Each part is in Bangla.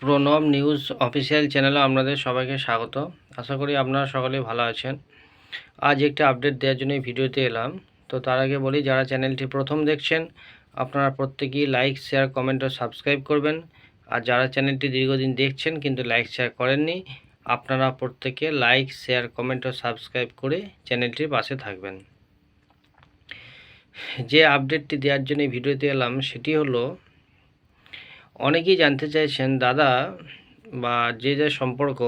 প্রণব নিউজ অফিসিয়াল চ্যানেলে আপনাদের সবাইকে স্বাগত। আশা করি আপনারা সকলে ভালো আছেন। আজ একটা আপডেট দেওয়ার জন্য এই ভিডিওতে এলাম। তো তার আগে বলি, যারা চ্যানেলটি প্রথম দেখছেন, আপনারা প্রত্যেকেই লাইক, শেয়ার, কমেন্ট ও সাবস্ক্রাইব করবেন। আর যারা চ্যানেলটি দীর্ঘদিন দেখছেন কিন্তু লাইক, শেয়ার করেননি, আপনারা প্রত্যেকে লাইক, শেয়ার, কমেন্ট ও সাবস্ক্রাইব করে চ্যানেলটির পাশে থাকবেন। যে আপডেটটি দেওয়ার জন্য ভিডিওতে এলাম, সেটি হলো অনেকেই জানতে চাইছেন, দাদা বা যে যে সম্পর্ক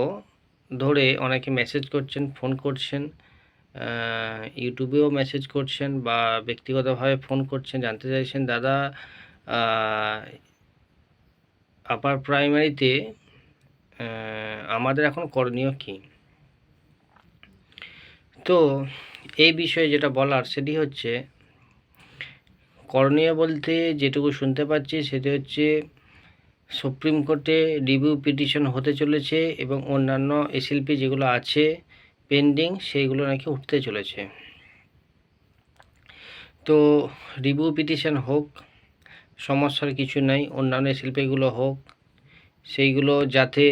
ধরে অনেকে মেসেজ করছেন ফোন করছেন ইউটিউবেও মেসেজ করছেন বা ব্যক্তিগতভাবে ফোন করছেন, জানতে চাইছেন, দাদা আপার প্রাইমারিতে আমাদের এখন করণীয় কী? তো এই বিষয়ে যেটা বলার সেটি হচ্ছে, করণীয় বলতে যেটুকু শুনতে পাচ্ছি সেটি হচ্ছে সুপ্রিম কোর্টে রিভিউ পিটিশন হতে চলেছে এবং অন্যান্য এসএলপি যেগুলো আছে পেন্ডিং সেইগুলো নাকি উঠতে চলেছে। তো রিভিউ পিটিশন হোক, সমস্যার কিছু নাই, অন্যান্য এসএলপিগুলো হোক, সেইগুলো যাতে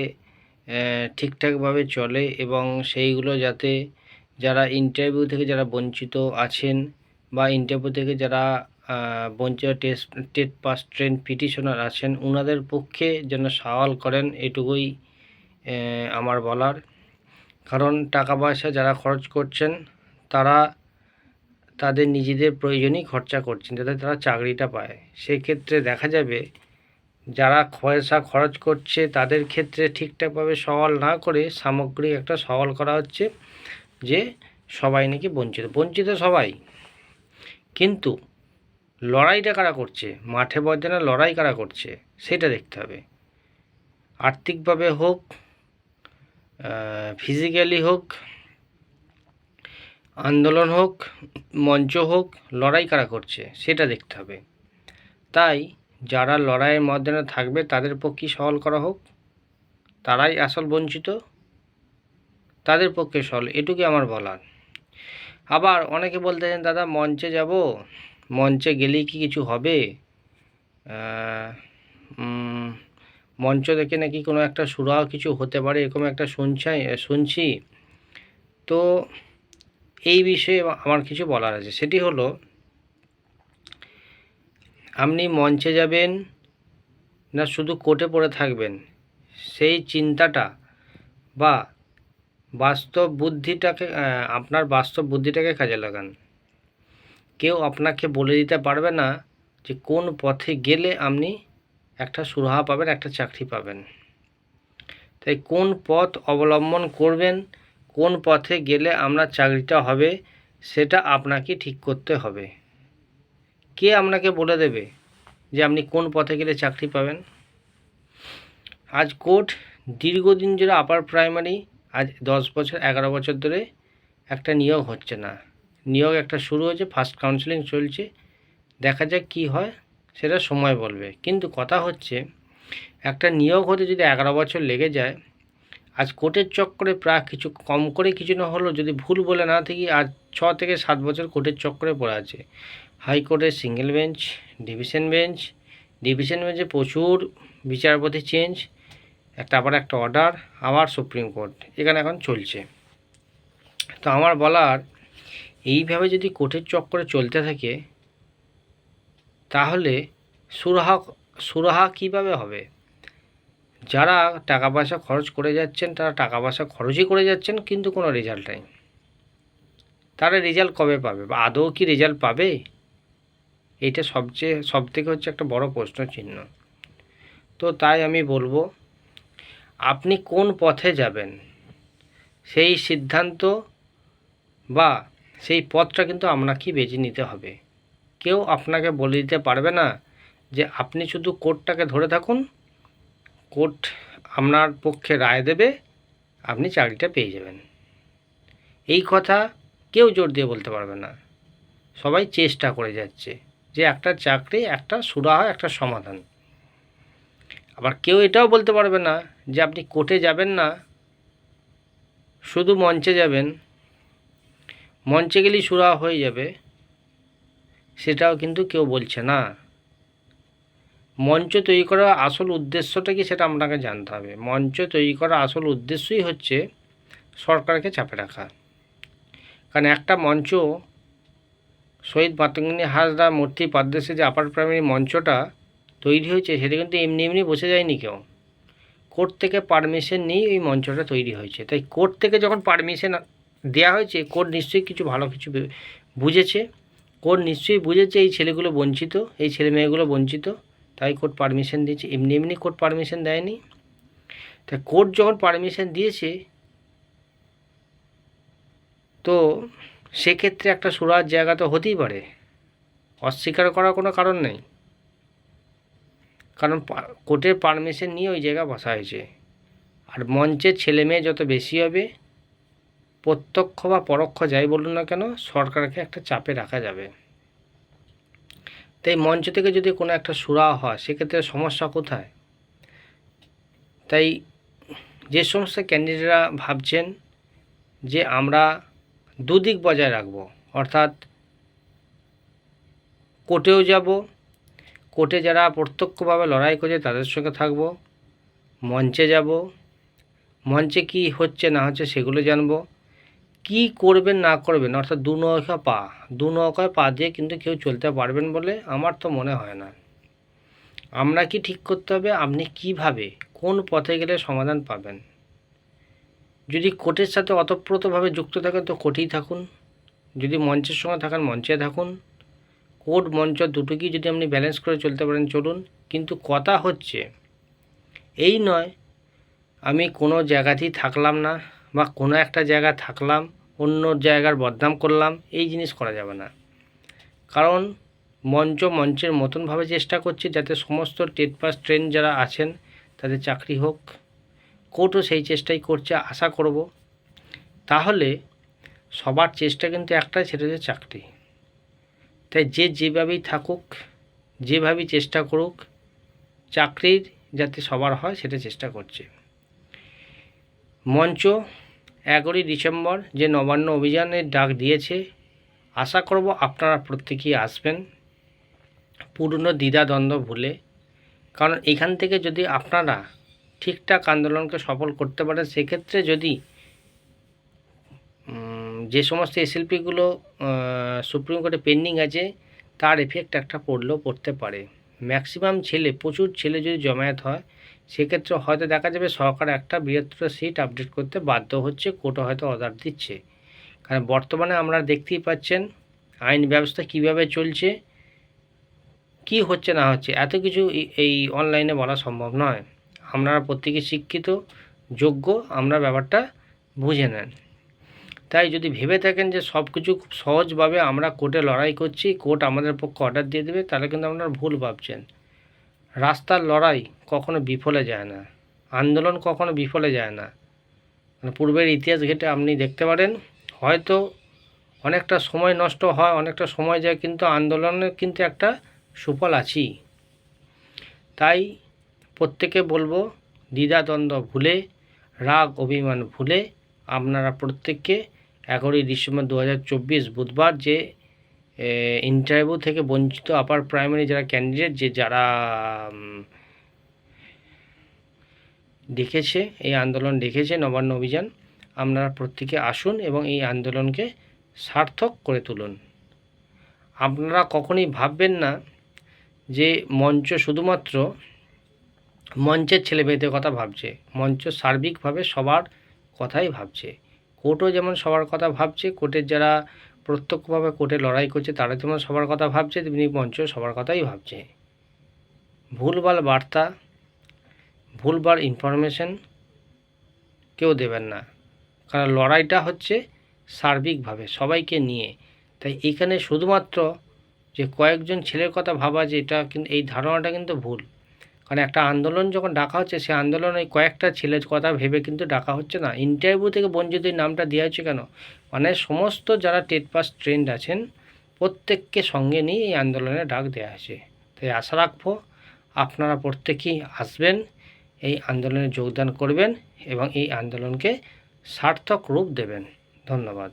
ঠিকঠাকভাবে চলে এবং সেইগুলো যাতে যারা ইন্টারভিউ থেকে যারা বঞ্চিত আছেন বা ইন্টারভিউ থেকে যারা বঞ্চিত test TET pass train petitioner আছেন। ওনাদের পক্ষে যেন সওয়াল করেন, এটুকুই আমার বলার। কারণ টাকা পয়সা যারা খরচ করছেন, তারা তাদের নিজেদের প্রয়োজনই খরচা করছেন, যাতে তারা চাকরিটা পায়। সেক্ষেত্রে দেখা যাবে, যারা পয়সা খরচ করছে, তাদের ক্ষেত্রে ঠিকঠাকভাবে সওয়াল না করে সামগ্রিক একটা সওয়াল করা হচ্ছে যে, সবাই নাকি বঞ্চিত। বঞ্চিত সবাই। কিন্তু লড়াইটা কারা করছে? মাঠে ময়দানে লড়াই কারা করছে? সেটা দেখতে হবে। আর্থিকভাবে হোক ফিজিক্যালি হোক, আন্দোলন হোক, মঞ্চ হোক, লড়াই কারা করছে সেটা দেখতে হবে। তাই যারা লড়াইয়ের ময়দানে থাকবে তাদের পক্ষে সহল করা হোক। তারাই আসল বঞ্চিত, তাদের পক্ষে সহল এটুকুই আমার বলার। আবার অনেকে বলতে দাদা, মঞ্চে যাব? মঞ্চে গেলেই কি কিছু হবে? মঞ্চ দেখে নাকি কোনো একটা সুরাহ কিছু হতে পারে এরকম একটা শুনছাই, শুনছি। তো এই বিষয়ে আমার কিছু বলার আছে। সেটি হলো, আপনি মঞ্চে যাবেন না শুধু কোর্টে পড়ে থাকবেন, সেই চিন্তাটা বা বাস্তব বুদ্ধিটাকে আপনার বাস্তব বুদ্ধিটাকে কাজে লাগান। কেউ আপনাকে বলে দিতে পারবে না যে কোন পথে গেলে আপনি একটা সুরাহা পাবেন, একটা চাকরি পাবেন। তাই কোন পথ অবলম্বন করবেন, কোন পথে গেলে আপনার চাকরিটা হবে, সেটা আপনাকে ঠিক করতে হবে। কে আপনাকে বলে দেবে যে আপনি কোন পথে গেলে চাকরি পাবেন? আজ কোর্ট দীর্ঘদিন ধরে আপার প্রাইমারি আজ দশ বছর, এগারো বছর ধরে একটা নিয়োগ হচ্ছে না। নিয়োগ একটা শুরু হয়েছে ফার্স্ট কাউন্সিলিং চলছে। দেখা যাক কি হয়, সেটা সময় বলবে। কিন্তু কথা হচ্ছে, একটা নিয়োগ হতে যদি এগারো বছর লেগে যায়, আজ কোর্টের চক্করে প্রায় কিছু কম করে কিছু না হলেও যদি ভুল বলে না থাকি, আজ ছ থেকে সাত বছর কোর্টের চক্করে পড়ে আছে। হাইকোর্টের single bench division bench division বেঞ্চে প্রচুর বিচারপতি চেঞ্জ একটা আবার একটা অর্ডার আবার সুপ্রিম কোর্ট এখানে এখন চলছে। তো আমার বলার এইভাবে যদি কোর্টের চক্করে চলতে থাকে, তাহলে সুরাহা সুরাহা কীভাবে হবে? যারা টাকা পয়সা খরচ করে যাচ্ছেন, তারা টাকা পয়সা খরচই করে যাচ্ছেন, কিন্তু কোনো রেজাল্ট নেই। তারা রেজাল্ট কবে পাবে? বা আদৌ কি রেজাল্ট পাবে? এটা সবচেয়ে সব থেকে হচ্ছে একটা বড় প্রশ্ন চিহ্ন তো তাই আমি বলব, আপনি কোন পথে যাবেন? সেই সিদ্ধান্ত বা সেই পথটা কিন্তু আপনাকেই বেছে নিতে হবে। কেউ আপনাকে বলে দিতে পারবে না যে আপনি শুধু কোর্টটাকে ধরে থাকুন, কোর্ট আপনার পক্ষে রায় দেবে, আপনি চাকরিটা পেয়ে যাবেন। এই কথা কেউ জোর দিয়ে বলতে পারবে না। সবাই চেষ্টা করে যাচ্ছে যে একটা চাকরি, একটা সুরাহা, একটা সমাধান। আবার কেউ এটাও বলতে পারবে না যে আপনি কোর্টে যাবেন না, শুধু মঞ্চে যাবেন। মঞ্চে গেলেই সুরাহা হয়ে যাবে, সেটাও কিন্তু কেউ বলছে না। মঞ্চ তৈরি করার আসল উদ্দেশ্যটা কি সেটা আপনাকে জানতে হবে। মঞ্চ তৈরি করার আসল উদ্দেশ্যই হচ্ছে সরকারকে চাপে রাখা। কারণ একটা মঞ্চ, শহীদ মাতঙ্গিনী হাসদা মূর্তি, পাদ্দেশে যে আপার প্রাইমারি মঞ্চটা তৈরি হয়েছে, সেটা কিন্তু এমনি এমনি বসে যায়নি কেউ। কোর্ট থেকে পারমিশন নিয়েই এই মঞ্চটা তৈরি হয়েছে। তাই কোর্ট থেকে যখন পারমিশন দেওয়া হয়েছে কোর্ট নিশ্চয়ই কিছু ভালো কিছু বুঝেছে। কোর্ট নিশ্চয়ই বুঝেছে এই ছেলেগুলো বঞ্চিত, এই ছেলে মেয়েগুলো বঞ্চিত। তাই কোর্ট পারমিশন দিয়েছে, এমনি এমনি কোর্ট পারমিশন দেয়নি। তাই কোর্ট যখন পারমিশন দিয়েছে, তো সেক্ষেত্রে একটা সুরার জায়গা তো হতেই পারে। অস্বীকার করার কোনো কারণ নেই। কারণ কোর্টের পারমিশন নিয়ে ওই জায়গা বসা হয়েছে। আর মঞ্চের ছেলে মেয়ে যত বেশি হবে প্রত্যক্ষ বা পরোক্ষ যাই বলুন না কেন, সরকারকে একটা চাপে রাখা যাবে। তাই মঞ্চ থেকে যদি কোনো একটা সুরা হয়, সেক্ষেত্রে সমস্যা কোথায়? তাই যে সমস্ত ক্যান্ডিডেটরা ভাবছেন যে আমরা দুদিক বজায় রাখব, অর্থাৎ কোর্টেও যাব, কোর্টে যারা প্রত্যক্ষভাবে লড়াই করছে তাদের সঙ্গে থাকব, মঞ্চে যাব, মঞ্চে কি হচ্ছে না হচ্ছে সেগুলো জানব কি করবেন না করবেন, অর্থাৎ দু নৌকা পা, দু নৌকায় পা দিয়ে কিন্তু কেউ চলতে পারবেন বলে আমার তো মনে হয় না। আমরা কি ঠিক করতে হবে, আপনি কীভাবে, কোন পথে গেলে সমাধান পাবেন? যদি কোর্টের সাথে অতপ্রতভাবে যুক্ত থাকেন তো কোর্টেই থাকুন। যদি মঞ্চের সঙ্গে থাকেন মঞ্চে থাকুন। কোর্ট মঞ্চ দুটোকেই যদি আপনি ব্যালেন্স করে চলতে পারেন, চলুন। কিন্তু কথা হচ্ছে, এই নয়, আমি কোনো জায়গাতেই থাকলাম না। বা কোনো একটা জায়গায় থাকলাম, অন্য জায়গার বদনাম করলাম, এই জিনিস করা যাবে না। কারণ মঞ্চ মঞ্চের মতনভাবে চেষ্টা করছে যাতে সমস্ত টেট পাস ট্রেন যারা আছেন, তাদের চাকরি হোক। কোর্টও সেই চেষ্টাই করছে, আশা করব। তাহলে সবার চেষ্টা কিন্তু একটাই, সেটা হচ্ছে চাকরি। তাই যে যেভাবেই থাকুক, যেভাবেই চেষ্টা করুক, চাকরির যাতে সবার হয়, সেটা চেষ্টা করছে। মঞ্চ, এগারোই ডিসেম্বর যে নবান্ন অভিযানের ডাক দিয়েছে, আশা করব আপনারা প্রত্যেকেই আসবেন। পুরনো দ্বিধাদ্বন্দ্ব ভুলে। কারণ এখান থেকে যদি আপনারা ঠিকঠাক আন্দোলনকে সফল করতে পারেন, সেক্ষেত্রে যদি যে সমস্ত এসএলপিগুলো সুপ্রিম কোর্টে পেন্ডিং আছে, তার এফেক্ট একটা পড়লেও পড়তে পারে। ম্যাক্সিমাম ছেলে, প্রচুর ছেলে যদি জমায়েত হয়, সেক্ষেত্রে হয়তো দেখা যাবে সরকার একটা বৃহত্তর সিট আপডেট করতে বাধ্য হচ্ছে কোর্টও হয়তো অর্ডার দিচ্ছে। কারণ বর্তমানে আমরা দেখতেই পাচ্ছেন, আইন ব্যবস্থা কীভাবে চলছে, কি হচ্ছে না হচ্ছে, এত কিছু এই- অনলাইনে বলা সম্ভব নয়। আপনারা প্রত্যেকে শিক্ষিত, যোগ্য, আমরা ব্যাপারটা বুঝে নেন। তাই যদি ভেবে থাকেন যে সব কিছু খুব সহজভাবে আমরা কোর্টে লড়াই করছি, কোর্ট আমাদের পক্ষে অর্ডার দিয়ে দেবে, তাহলে কিন্তু আপনারা ভুল ভাবছেন। রাস্তার লড়াই কখনো বিফলে যায় না। আন্দোলন কখনো বিফলে যায় না। মানে পূর্বের ইতিহাস ঘেটে আপনি দেখতে পারেন, হয়তো অনেকটা সময় নষ্ট হয়, অনেকটা সময় যায়, কিন্তু আন্দোলনের কিন্তু একটা সুফল আছেই। তাই প্রত্যেকে বলব, দ্বিধাদ্বন্দ্ব ভুলে, রাগ, অভিমান ভুলে আপনারা প্রত্যেককে এগারোই ডিসেম্বর দু হাজার চব্বিশ বুধবার যে ইন্টারভিউ থেকে বঞ্চিত আপার প্রাইমারি যারা ক্যান্ডিডেট যে যারা ডেকেছে এই আন্দোলন ডেকেছে নবান্ন অভিযান, আপনারা প্রত্যেকে আসুন এবং এই আন্দোলনকে সার্থক করে তুলুন। আপনারা কখনই ভাববেন না যে মঞ্চ শুধুমাত্র মঞ্চের ছেলে মেয়েদের কথা ভাবছে, মঞ্চ সার্বিকভাবে সবার কথাই ভাবছে। কোর্টও যেমন সবার কথা ভাবছে, কোর্টের যারা প্রত্যক্ষভাবে কোর্টে লড়াই করছে, তারা যেমন সবার কথা ভাবছে, তেমনি মঞ্চ সবার কথাই ভাবছে। ভুলভাল বার্তা, ভুলভাল ইনফরমেশন কেউ দেবেন না। কারণ লড়াইটা হচ্ছে সার্বিকভাবে, সবাইকে নিয়ে। তাই এখানে শুধুমাত্র যে কয়েকজন ছেলের কথা ভাবা যে এটা কিন্তু এই ধারণাটা কিন্তু ভুল। কারণ একটা আন্দোলন যখন ডাকা হচ্ছে সেই আন্দোলন ওই কয়েকটা ছেলের কথা ভেবে কিন্তু ডাকা হচ্ছে না। ইন্টারভিউ থেকে বঞ্চিত নামটা দেওয়া হচ্ছে কেন? মানে সমস্ত যারা টেট পাস ট্রেন্ড আছেন, প্রত্যেককে সঙ্গে নিয়ে এই আন্দোলনে ডাক দেওয়া হয়েছে। তাই আশা রাখব আপনারা প্রত্যেকেই আসবেন, এই আন্দোলনে যোগদান করবেন এবং এই আন্দোলনকে সার্থক রূপ দেবেন। ধন্যবাদ।